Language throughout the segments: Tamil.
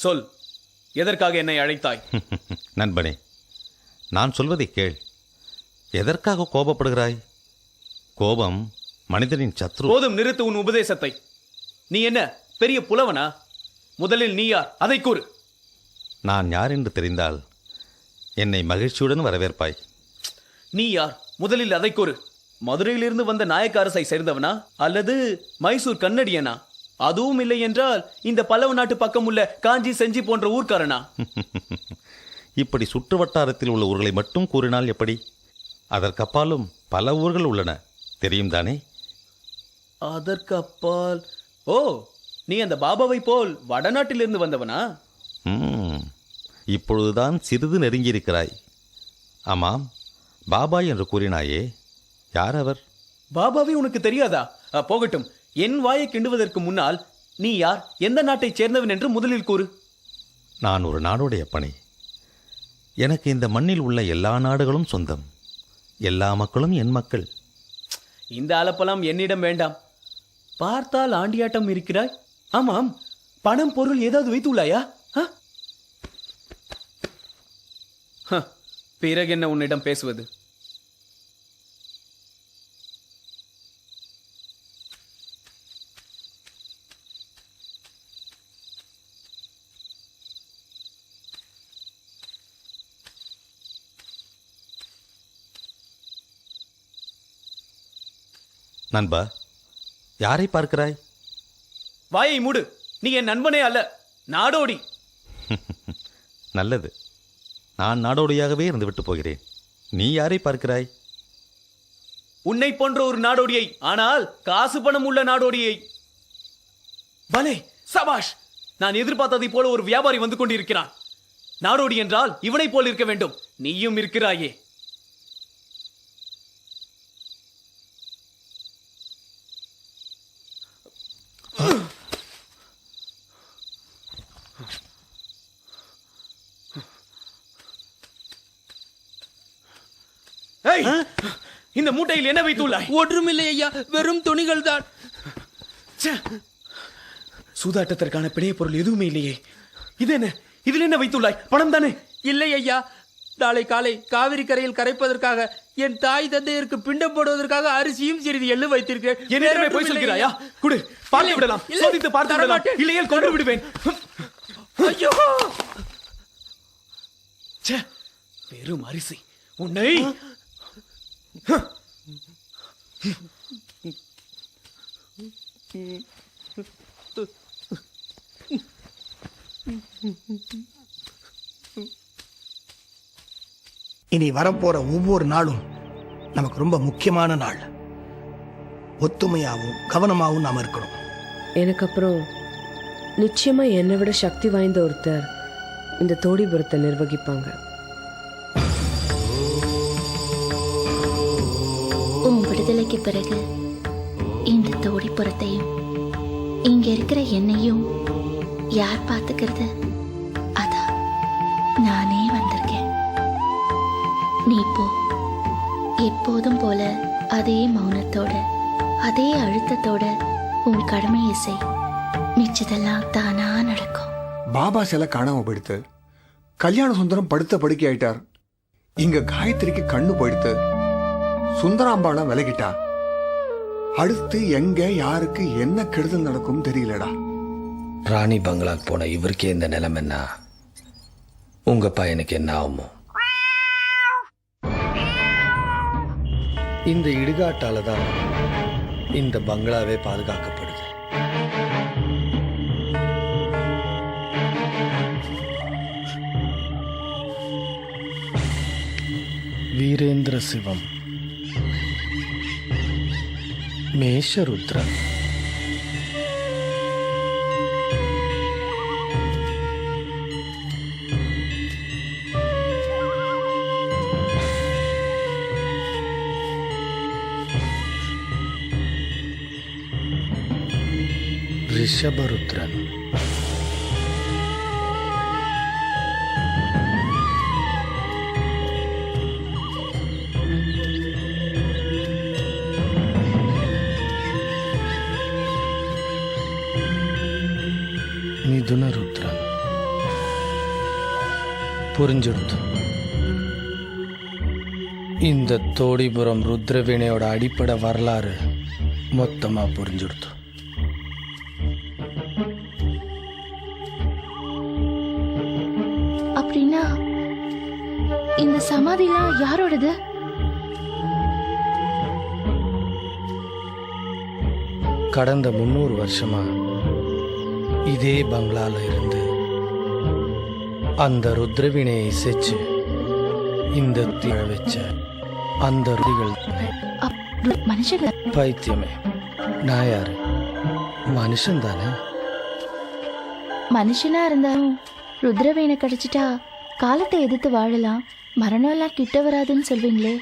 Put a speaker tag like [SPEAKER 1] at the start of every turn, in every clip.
[SPEAKER 1] சொல். எதற்காக என்னை அழைத்தாய்?
[SPEAKER 2] நண்பனே நான் சொல்வதை கேள். எதற்காக கோபப்படுகிறாய்? கோபம் மனிதனின் சத்ரு.
[SPEAKER 1] போதும் நிறுத்து உன் உபதேசத்தை. நீ என்ன பெரிய புலவனா? முதலில் நீ யார்? அதை கூறு.
[SPEAKER 2] நான் யார் என்று தெரிந்தால் என்னை மகிழ்ச்சியுடன் வரவேற்பாய்.
[SPEAKER 1] நீ யார்? முதலில் அதை கூறு. மதுரையிலிருந்து வந்த நாயக்க அரசை சேர்ந்தவனா? அல்லது மைசூர் கன்னடியனா? அதுவும் இல்லை என்றால் இந்த பல்லவ நாட்டு பக்கம் உள்ள காஞ்சி செஞ்சி போன்ற ஊர்க்காரனா?
[SPEAKER 2] இப்படி சுற்று வட்டாரத்தில் உள்ள ஊர்களை மட்டும் கூறினால் எப்படி? அதற்கப்பாலும் பல ஊர்கள் உள்ளன. தெரியும் தானே?
[SPEAKER 1] அதற்கு அப்பால் ஓ நீ அந்த பாபாவை போல் வடநாட்டிலிருந்து வந்தவனா?
[SPEAKER 2] ம், இப்பொழுதுதான் சிறிது நெருங்கியிருக்கிறாய். ஆமாம் பாபா என்று கூறினாயே. யார் அவர்?
[SPEAKER 1] பாபாவே உனக்கு தெரியாதா? போகட்டும் என் வாயை கிண்டுவதற்கு முன்னால் நீ யார்? எந்த நாட்டைச் சேர்ந்தவன் என்று முதலில் கூறு.
[SPEAKER 2] நான் ஒரு நாடுடைய பணி. எனக்கு இந்த மண்ணில் உள்ள எல்லா நாடுகளும் சொந்தம். எல்லா மக்களும் என் மக்கள்.
[SPEAKER 1] இந்த அலப்பலாம் என்னிடம் வேண்டாம். பார்த்தால் ஆண்டியாட்டம் இருக்கிறாய்? ஆமாம். பணம் பொருள் ஏதாவது வைத்துள்ளாயா? பிறகு என்ன உன்னிடம் பேசுவது?
[SPEAKER 2] நண்பா யாரை பார்க்கிறாய்?
[SPEAKER 1] வாயை மூடு. நீ என் நண்பனே அல்ல நாடோடி.
[SPEAKER 2] நல்லது. நான் நாடோடியாகவே இருந்துவிட்டு போகிறேன். நீ யாரை பார்க்கிறாய்?
[SPEAKER 1] உன்னை போன்ற ஒரு நாடோடியை ஆனால் காசு பணம் உள்ள நாடோடியை. பலே சபாஷ்! நான் எதிர்பார்த்ததைப் போல ஒரு வியாபாரி வந்து கொண்டிருக்கிறான். நாடோடி என்றால் இவனைப் போல் இருக்க வேண்டும். நீயும் இருக்கிறாயே. இந்த மூட்டையில் என்ன வைத்துள்ளாய்?
[SPEAKER 3] ஒன்றுமில்லை ஐயா வெறும் துணிகள் தான்.
[SPEAKER 1] சூதாட்டத்திற்கான பிணைய பொருள் எதுவுமே இல்லையே. இது என்ன? இதில் என்ன வைத்துள்ளாய்? பணம் தானே?
[SPEAKER 3] இல்லை ஐயா நாளை காலை காவிரி கரையில் கரைப்பதற்காக என் தாய் தந்தையருக்கு பிண்டம் போடுவதற்காக அரிசியும் சிறிது எள்ளு வைத்திருக்கிறேன்.
[SPEAKER 1] என்னிடமே போய் சொல்கிறாயா. குடு பார்த்து விடலாம். சோதித்து பார்த்து விடலாம். இல்லையேல் கொண்டு விடுவேன்.
[SPEAKER 3] ஐயோ!
[SPEAKER 1] வெறும் அரிசி. உன்னை
[SPEAKER 4] இனி வரப்போற ஒவ்வொரு நாளும் நமக்கு ரொம்ப முக்கியமான நாள். ஒத்துமையாகவும் கவனமாகவும் நாம் இருக்கணும்.
[SPEAKER 5] எனக்கு அப்புறம் நிச்சயமா என்னை விட சக்தி வாய்ந்த ஒருத்தர் இந்த தோடிபுரத்தை நிர்வகிப்பாங்க.
[SPEAKER 6] வேலைக்கு பிறகு இந்த தோடிப்புறத்தையும் இங்க இருக்கிற என்னையும் யார் பார்த்துக்கிறது? அதான் நானே வந்திருக்கேன். நீ போ. எப்போதும் போல அதே மௌனத்தோட அதே அழுத்தத்தோட உன் கடமையை செய். மிச்சதெல்லாம் தானா நடக்கும்.
[SPEAKER 7] பாபா சில காணாம போயிடுத்து. கல்யாண சுந்தரம் படுத்த படுக்கை ஆயிட்டார் இங்க காயத்ரிக்கு கண்ணு போயிடுத்து. சுந்தராம்பாளம் விலகிட்டா? அடுத்து எங்க யாருக்கு என்ன கெடுதல் நடக்கும் தெரியலடா.
[SPEAKER 8] ராணி பங்களாக்கு போன இவருக்கே இந்த நிலைமைன்னா உங்க பையனுக்கு என்ன ஆகுமோ? இந்த இடுகாட்டால தான் இந்த பங்களாவே பாதுகாக்கப்படுது. வீரேந்திர சிவம். മേശരുദ്ര ഋഷഭരുദ്രൻ. மிதுன ருத்ரன் புரிஞ்சுடுத்து இந்த தோடிபுரம் ருத்ரவீணையோட அடிப்படை வரலாறு மொத்தமா புரிஞ்சுடுத்து
[SPEAKER 6] அப்படின்னா இந்த சமாதிலாம் யாரோடது?
[SPEAKER 8] கடந்த முந்நூறு வருஷமா இதே பங்களால இருந்து அந்த ருத்ரவீணையை இசைச்சு இந்த தீழ வச்ச அந்த ருதிகள்
[SPEAKER 6] மனுஷங்க
[SPEAKER 8] பைத்தியமே. நான் யாரு? மனுஷன் தானே?
[SPEAKER 6] மனுஷனா இருந்தாலும் ருத்ரவேணை கிடைச்சிட்டா காலத்தை எதிர்த்து வாழலாம். மரணம் எல்லாம் கிட்ட வராதுன்னு சொல்வீங்களே.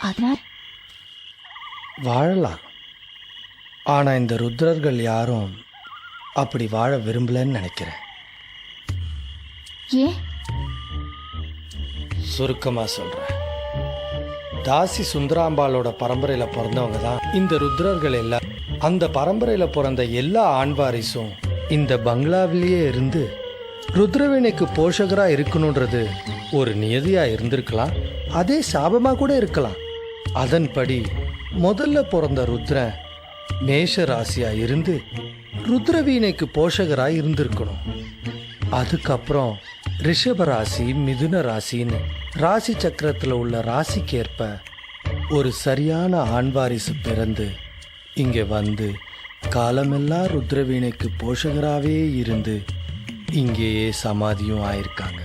[SPEAKER 6] அதனால்
[SPEAKER 8] வாழலாம். ஆனா இந்த ருத்ரர்கள் யாரும் அப்படி வாழ விரும்பலன்னு நினைக்கிறேன்.
[SPEAKER 6] ஏன்?
[SPEAKER 8] சுருக்கமா சொல்றேன். தாசி சுந்தராம்பாளோட பரம்பரையில பிறந்தவங்க தான் இந்த ருத்ரர்கள் எல்லாம் அந்த பரம்பரையில பிறந்த எல்லா ஆண் வாரிசும் இந்த பங்களாவிலேயே இருந்து ருத்ரவீணைக்கு போஷகரா இருக்கணுன்றது ஒரு நியதியா இருந்திருக்கலாம். அதே சாபமா கூட இருக்கலாம். அதன்படி முதல்ல பிறந்த ருத்ரன் மேஷ ராசியா இருந்து ருத்ரவீணைக்கு போஷகராக இருந்திருக்கணும். அதுக்கப்புறம் ரிஷப ராசி மிதுன ராசின்னு ராசி சக்கரத்தில் உள்ள ராசிக்கேற்ப ஒரு சரியான ஆண்வாரிசு பிறந்து இங்கே வந்து காலமெல்லாம் ருத்ரவீணைக்கு போஷகராகவே இருந்து இங்கேயே சமாதியும் ஆயிருக்காங்க.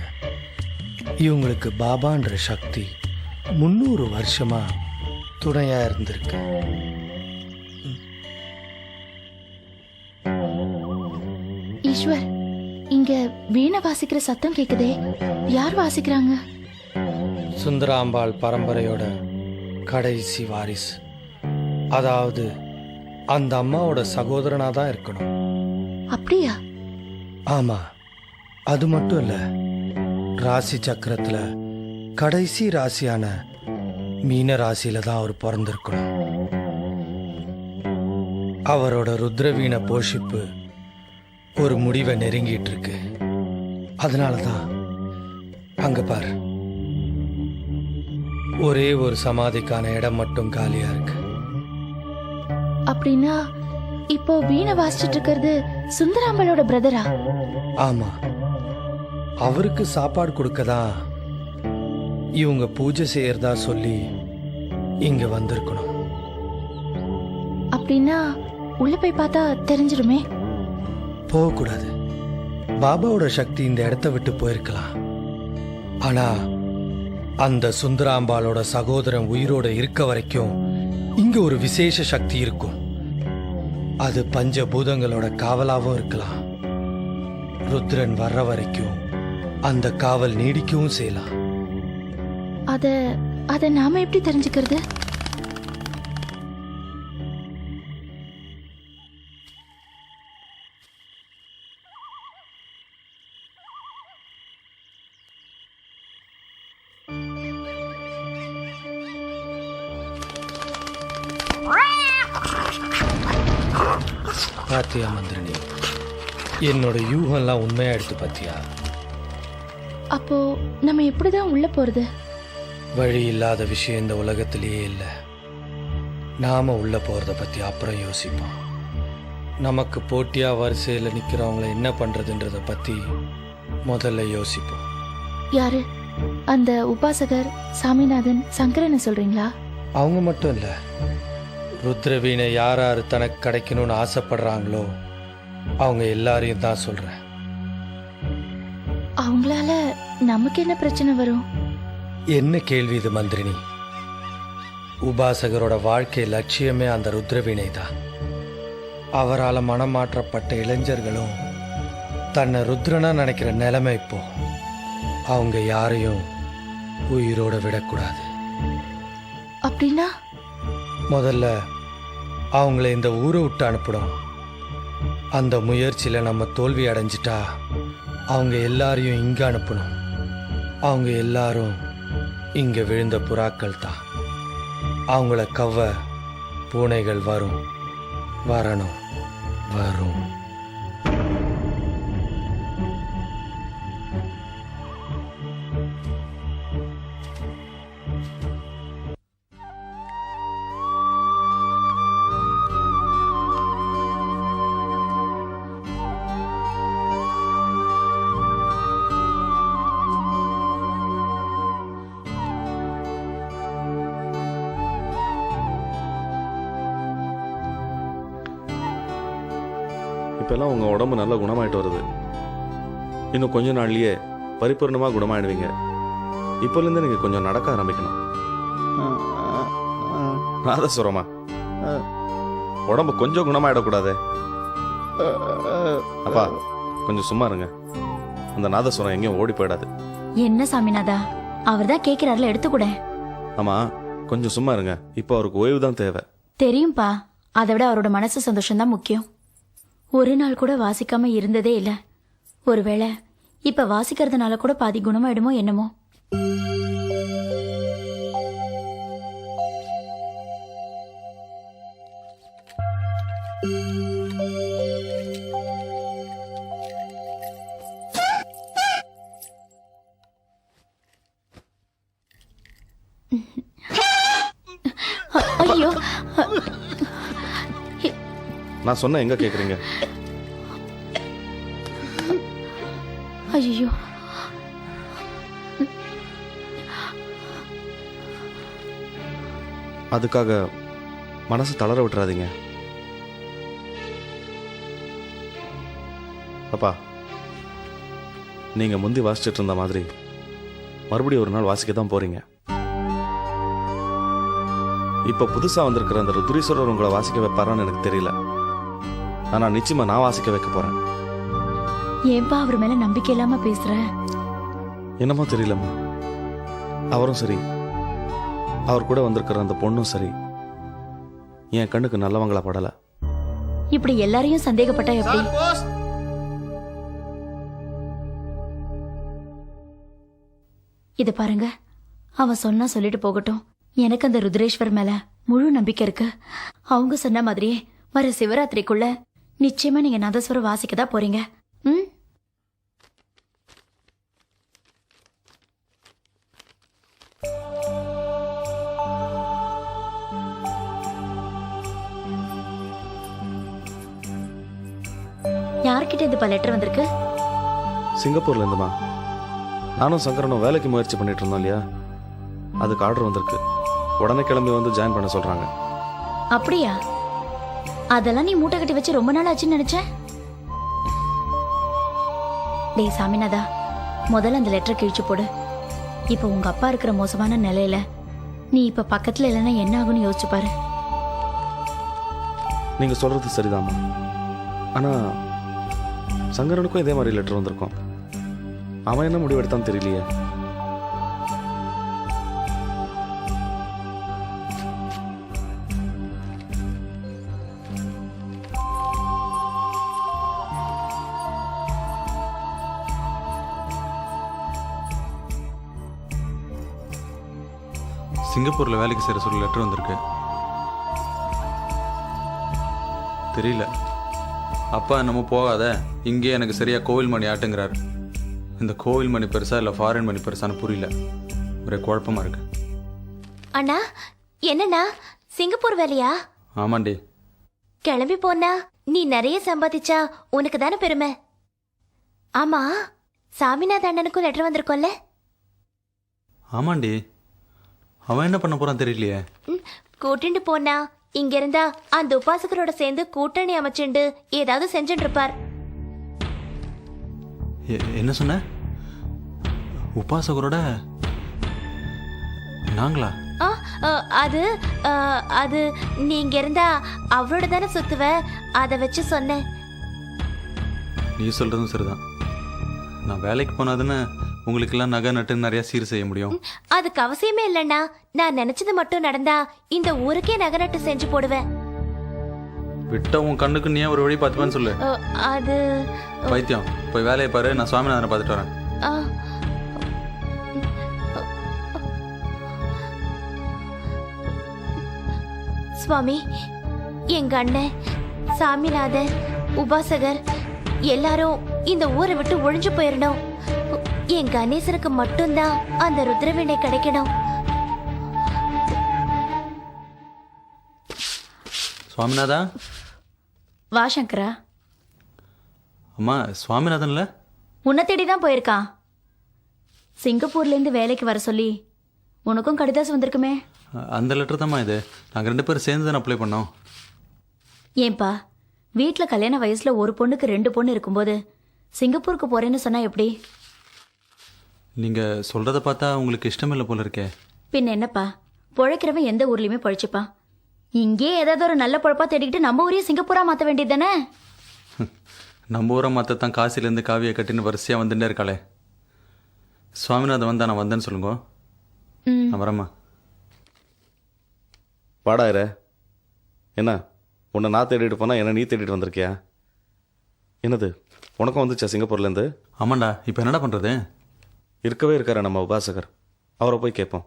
[SPEAKER 8] இவங்களுக்கு பாபான்ற சக்தி முந்நூறு வருஷமாக துணையாக இருந்திருக்கு.
[SPEAKER 6] ஈஸ்வர் இங்க வீணை வாசிக்கிற சத்தம் கேக்குதே. யார் வாசிக்கிறாங்க?
[SPEAKER 8] சுந்தராம்பாள் பரம்பரையோட கடைசி வாரிஸ் அதாவது அந்த அம்மாவோட சகோதரனா தான் இருக்கணும்.
[SPEAKER 6] அப்படியா?
[SPEAKER 8] ஆமா அது மட்டும் இல்ல ராசி சக்கரத்துல கடைசி ராசியான மீன ராசியில தான் அவர் பிறந்திருக்கணும். அவரோட ருத்ரவீண போஷிப்பு ஒரு முடிவை நெருங்கிட்டு இருக்கு அதனால தான் அங்க பாரு. ஒரே ஒரு சமாதிக்கான இடம் மட்டும் காலியா இருக்கு.
[SPEAKER 6] அப்படின்னா இப்போ வீணை வாசிச்சிட்டு இருக்கிறது சுந்தராம்பலோட பிரதரா?
[SPEAKER 8] ஆமா. அவருக்கு சாப்பாடு கொடுக்க தான் இவங்க பூஜை செய்யறதா சொல்லி இங்க வந்திருக்கணும்.
[SPEAKER 6] அப்படின்னா உள்ள போய் பார்த்தா தெரிஞ்சிருமே.
[SPEAKER 8] போகக்கூடாது. பாபாவோட சக்தி இந்த இடத்த விட்டு போயிருக்கலாம். ஆனா அந்த சுந்தராம்பாளோட சகோதரன் உயிரோட இருக்க வரைக்கும் இங்க ஒரு விசேஷ சக்தி இருக்கும். அது பஞ்ச பூதங்களோட காவலாவும் இருக்கலாம். ருத்ரன் வர்ற வரைக்கும் அந்த காவல் நீடிக்கவும் செய்யலாம்.
[SPEAKER 6] அத அத நாம எப்படி தெரிஞ்சுக்கிறது?
[SPEAKER 8] பாத்தியா மந்திரணி என்னோட யூகம்லாம் உண்மையா எடுத்து பாத்தியா
[SPEAKER 6] அப்போ நம்ம எப்படிதான் உள்ள போறது?
[SPEAKER 8] வழி இல்லாத விஷயம் இந்த உலகத்திலேயே இல்லை. நாம உள்ள போறத பத்தி அப்புறம் யோசிப்போம். நமக்கு போட்டியா வரிசையில் நிக்கிறவங்கள என்ன பண்றதுன்றத பத்தி முதல்ல யோசிப்போம்.
[SPEAKER 6] யாரு? அந்த உபாசகர் சாமிநாதன் சங்கரனை சொல்றீங்களா?
[SPEAKER 8] அவங்க மட்டும் இல்ல. ருத்ரவீணை யார் யார் தனக்கு கிடைக்கணும்னு ஆசைப்படுறாங்களோ அவங்க எல்லாரையும் தான் சொல்றேன்.
[SPEAKER 6] அவங்களால நமக்கு என்ன பிரச்சனை வரும்?
[SPEAKER 8] என்ன கேள்வி இது மந்திரினி? உபாசகரோட வாழ்க்கை லட்சியமே அந்த ருத்ரவீணை தான் அவரால் மனம் மாற்றப்பட்ட இளைஞர்களும் தன்னை ருத்ரனா நினைக்கிற நிலைமை இப்போ அவங்க யாரையும் உயிரோட விடக்கூடாது.
[SPEAKER 6] அப்படின்னா?
[SPEAKER 8] முதல்ல அவங்கள இந்த ஊரை விட்டு அனுப்பணும் அந்த முயற்சியில் நம்ம தோல்வி அடைஞ்சிட்டா அவங்க எல்லாரையும் இங்கே அனுப்பணும். அவங்க எல்லாரும் இங்கே விழுந்த புறாக்கள் தான். அவங்கள கவ்வ பூனைகள் வரும். வரணும். வரும்.
[SPEAKER 9] இப்போல்லாம் உங்கள் உடம்பு நல்லா குணமாயிட்டு வருது. இன்னும் கொஞ்ச நாள்லயே பரிபூர்ணமாக குணமாயிடுவீங்க. இப்போலேருந்து நீங்கள் கொஞ்சம் நடக்க ஆரம்பிக்கணும். நாதஸ்வரமா உடம்பு கொஞ்சம் குணமாயிடக்கூடாது. அப்பா கொஞ்சம் சும்மா இருங்க. அந்த நாதஸ்வரம் எங்கேயும் ஓடி போயிடாது.
[SPEAKER 6] என்ன சாமிநாதா? அவர் தான் கேட்கிறாருல எடுத்துக்கூட.
[SPEAKER 9] ஆமா கொஞ்சம் சும்மா இருங்க. இப்போ அவருக்கு ஓய்வு தான் தேவை.
[SPEAKER 6] தெரியும்பா. அதை விட அவரோட மனசு சந்தோஷம் தான் முக்கியம். ஒரு நாள் கூட வாசிக்காம இருந்ததே இல்லை. ஒருவேளை இப்ப வாசிக்கிறதுனால கூட பாதி குணமாயிடுமோ என்னமோ?
[SPEAKER 9] நான் சொன்ன எங்க கேக்குறீங்க?
[SPEAKER 6] ஐயோ.
[SPEAKER 9] அதுக்காக மனசு தளர விட்டுறாதீங்க. அப்பா நீங்க முந்தி வாசிச்சிட்டு இருந்த மாதிரி மறுபடியும் ஒரு நாள் வாசிக்க தான் போறீங்க. இப்ப புதுசா வந்திருக்கிற அந்த ருத்ரீஸ்வரர் உங்களை வாசிக்க வைப்பாரான்னு எனக்கு தெரியல. ஆனா நிச்சயமா நான் வாசிக்க வைக்க போறேன்.
[SPEAKER 6] ஏன்பா அவர் மேல நம்பிக்கை இல்லாம பேசுற?
[SPEAKER 9] என்னமோ தெரியலம்மா. அவரும் சரி. அவர் கூட வந்திருக்கிற அந்த பொண்ணும் சரி. என் கண்ணுக்கு நல்லவங்களா படல.
[SPEAKER 6] இப்படி எல்லாரையும் சந்தேகப்பட்டா எப்படி? இத பாருங்க. அவன் சொன்னா சொல்லிட்டு போகட்டும். எனக்கு அந்த ருத்ரேஸ்வர் மேல முழு நம்பிக்கை இருக்கு. அவங்க சொன்ன மாதிரியே வர சிவராத்திரிக்குள்ள நிச்சயமா நீங்க நதஸ்வரம் வாசிக்க தான் போறீங்க. ம்? யார்கிட்ட இந்த லெட்டர் வந்திருக்கு?
[SPEAKER 9] சிங்கப்பூர்ல இருந்துமா? நானும் சங்கரனும் வேலைக்கு முயற்சி பண்ணிட்டு இருந்தோம் இல்லையா? அதுக்கு ஆர்டர் வந்திருக்கு. உடனே கிளம்பி வந்து ஜாயின் பண்ண சொல்றாங்க.
[SPEAKER 6] அப்படியா? அதெல்லாம் நீ மூட்டை கட்டி வச்சு ரொம்ப நாள் ஆச்சுன்னு நினைச்சேன் டேய் சாமிநாதா முதல்ல அந்த லெட்டரை கிழிச்சு போடு. இப்போ உங்க அப்பா இருக்கிற மோசமான நிலையில நீ இப்ப பக்கத்துல இல்லைன்னா என்ன ஆகும்னு யோசிச்சு பாரு.
[SPEAKER 9] நீங்க சொல்றது சரிதான் ஆனா சங்கரனுக்கும் இதே மாதிரி லெட்டர் வந்திருக்கும். அவன் என்ன முடிவு எடுத்தான்னு தெரியலையே.
[SPEAKER 10] சிங்கப்பூரில் வேலைக்கு சேர சொல்லி லெட்டர் வந்திருக்கு. தெரியல. அப்பா என்னமோ போகாத இங்கே எனக்கு சரியா கோவில் மணி ஆட்டுங்கிறாரு. இந்த கோவில் மணி பெருசா இல்லை ஃபாரின் மணி பெருசான்னு புரியல. ஒரே குழப்பமா இருக்கு.
[SPEAKER 6] அண்ணா என்னண்ணா? சிங்கப்பூர் வேலையா?
[SPEAKER 10] ஆமாண்டி.
[SPEAKER 6] கிளம்பி போனா நீ நிறைய சம்பாதிச்சா உனக்கு தானே பெருமை? ஆமா சாமிநாத அண்ணனுக்கும் லெட்டர் வந்திருக்கோம்ல?
[SPEAKER 10] ஆமாண்டி. அவன் என்ன பண்ண போறான் தெரியலையே.
[SPEAKER 6] கூட்டிட்டு போனா இங்க இருந்தா அந்த உபாசகரோட சேர்ந்து கூட்டணி அமைச்சுண்டு ஏதாவது செஞ்சுட்டு இருப்பார்
[SPEAKER 10] என்ன சொன்ன? உபாசகரோட? நாங்களா?
[SPEAKER 6] அது அது நீ இங்க இருந்தா அவரோட தானே சுத்துவ? அதை வச்சு சொன்னேன்.
[SPEAKER 10] நீ சொல்றதும் சரிதான். நான் வேலைக்கு போனாதானே உங்களுக்கெல்லாம் நகை நட்டு நிறைய சீர் செய்ய முடியும்.
[SPEAKER 6] அதுக்கு அவசியமே இல்லைண்ணா. நான் நினைச்சது மட்டும் நடந்தா இந்த ஊருக்கே நகரட்டு செஞ்சு போடுவேன்.
[SPEAKER 10] விட்ட உன் கண்ணுக்கு நீ ஏன் ஒரு வழி பார்த்துப்பான்னு சொல்லு.
[SPEAKER 6] அ, அது
[SPEAKER 10] பைத்தியம் போய் வேலையை பாரு நான் சுவாமிநாதனை பார்த்துட்டு வரேன்.
[SPEAKER 6] ஆ, சுவாமி எங்க அண்ணன் சாமிநாதன் உபாசகர் எல்லாரும் இந்த ஊரை விட்டு ஒழிஞ்சு போயிடணும் என் கணேசனுக்கு மட்டும்தான் அந்த ருத்ரவீணை கிடைக்கணும்.
[SPEAKER 10] சுவாமிநாதா?
[SPEAKER 6] வா சங்கரா.
[SPEAKER 10] அம்மா சுவாமிநாதன்ல?
[SPEAKER 6] உன்னை தேடி தான் போயிருக்கான். சிங்கப்பூர்லேருந்து வேலைக்கு வர சொல்லி உனக்கும் கடிதாசம் வந்திருக்குமே.
[SPEAKER 10] அந்த லெட்டர் தான்மா இது. நாங்கள் ரெண்டு பேரும் சேர்ந்து தானே அப்ளை பண்ணோம்.
[SPEAKER 6] ஏன்பா வீட்ல கல்யாண வயசுல ஒரு பொண்ணுக்கு ரெண்டு பொண்ணு இருக்கும்போது சிங்கப்பூருக்கு போறேன்னு சொன்னா எப்படி?
[SPEAKER 10] நீங்கள் சொல்கிறத பார்த்தா உங்களுக்கு இஷ்டமில்லை போல இருக்கே.
[SPEAKER 6] பின்ன என்னப்பா? பொழைக்கிறவன் எந்த ஊர்லயுமே பொழைச்சுப்பான். இங்கேயே ஏதாவது ஒரு நல்ல பொழப்பா தேடிக்கிட்டு நம்ம ஊரையும் சிங்கப்பூரா மாத்த வேண்டியது தானே?
[SPEAKER 10] நம்ம ஊரை மற்றத்தான் காசிலேருந்து காவியை கட்டின்னு வரிசையாக வந்துட்டே இருக்காளே. சுவாமிநாதன் வந்தா நான் வந்தேன்னு சொல்லுங்க. நான் வரேம்மா.
[SPEAKER 9] வாடாயிர என்ன உன்னை நான் தேடிட்டு போனா என்ன நீ தேடிட்டு வந்திருக்கியா? என்னது உனக்கும் வந்துச்சா சிங்கப்பூர்லேருந்து?
[SPEAKER 10] ஆமாண்டா இப்போ என்னடா பண்ணுறது
[SPEAKER 9] இருக்கவே இருக்காரு நம்ம உபாசகர்? அவரை போய் கேட்போம்.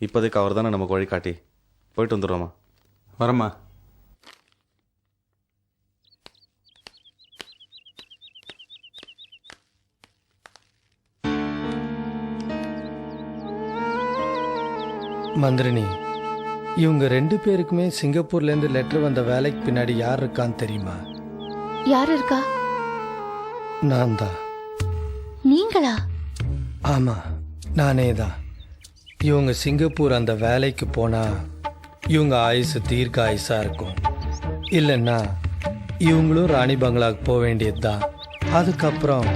[SPEAKER 9] இப்போதைக்கு அவர் தானே நமக்கு வழிகாட்டி போயிட்டு வந்துடுவோமா
[SPEAKER 10] வரேம்மா.
[SPEAKER 8] மந்திரினி இவங்க ரெண்டு பேருக்குமே சிங்கப்பூர்லேருந்து லெட்டர் வந்த வேலைக்கு பின்னாடி யார் இருக்கான்னு தெரியுமா?
[SPEAKER 6] யார் இருக்கா?
[SPEAKER 8] நான் தான்.
[SPEAKER 6] நீங்களா?
[SPEAKER 8] ஆமாம் நானே தான் இவங்க சிங்கப்பூர் அந்த வேலைக்கு போனால் இவங்க ஆயுசு தீர்க்க ஆயுசாக இருக்கும். இல்லைன்னா இவங்களும் ராணி பங்களாக்கு போக வேண்டியது தான் அதுக்கப்புறம்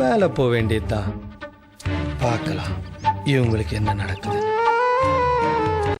[SPEAKER 8] மேலே போக வேண்டியது தான் பார்க்கலாம் இவங்களுக்கு என்ன நடக்குது.